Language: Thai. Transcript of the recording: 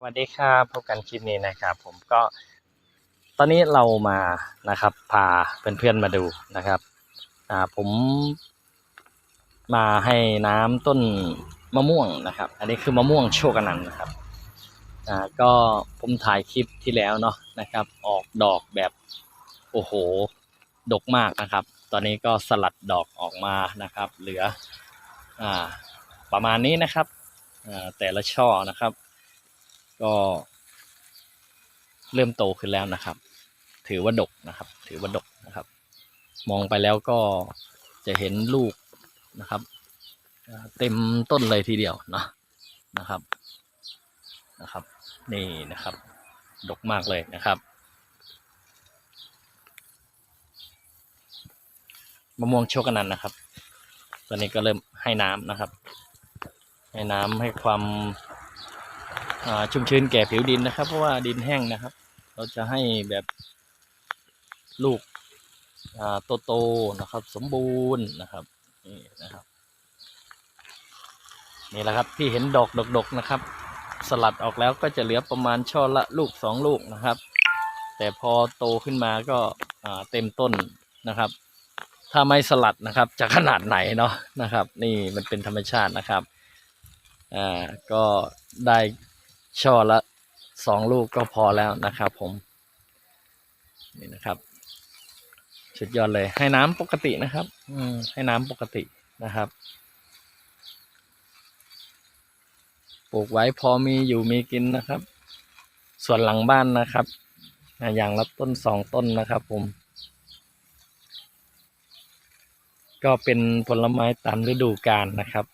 สวัสดีครับพบกันคลิปนี้นะครับ ผมก็ตอนนี้เรามานะครับ พาเพื่อนๆมาดูนะครับอ่าผมมาให้น้ำต้นมะม่วงนะครับ อันนี้คือมะม่วงโชคอนันนะครับอ่าก็ผมถ่ายคลิปที่แล้วเนาะนะครับ ออกดอกแบบโอ้โหดกมากนะครับ ตอนนี้ก็สลัดดอกออกมานะครับ เหลืออ่าประมาณนี้นะครับอ่าแต่ละช่อนะครับ ก็เริ่มโตขึ้นแล้วนะครับ ถือว่าดกนะครับ ถือว่าดกนะครับ มองไปแล้วก็จะเห็นลูกนะครับ เต็มต้นเลยทีเดียวนะนะครับนะครับ นี่นะครับ ดกมากเลยนะครับมะม่วงโชคอนันต์นะครับ ตอนนี้ก็เริ่มให้น้ำนะครับ ให้น้ำให้ความ ชุ่มชื้นแก่ผิวดินนะครับ เพราะว่าดินแห้งนะครับ เราจะให้แบบลูกอ่าโตนะครับ สมบูรณ์นะครับนี่นะครับนี่แหละครับที่เห็นดอกดกๆนะครับ สลัดออกแล้วก็จะเหลือประมาณช่อละลูกสองลูกนะครับ แต่พอโตขึ้นมาก็เต็มต้นนะครับ ถ้าไม่สลัดนะครับ จะขนาดไหนเนาะนะครับ นี่มันเป็นธรรมชาตินะครับอ่าก็ได้ ช่อละสองลูกก็พอแล้วนะครับผม นี่นะครับสุดยอดเลย ให้น้ำปกตินะครับ อืมให้น้ำปกตินะครับปลูกไว้พอมีอยู่มีกินนะครับ ส่วนหลังบ้านนะครับอ่าอย่างละต้นสองต้นนะครับผม ก็เป็นผลไม้ตามฤดูกาลนะครับ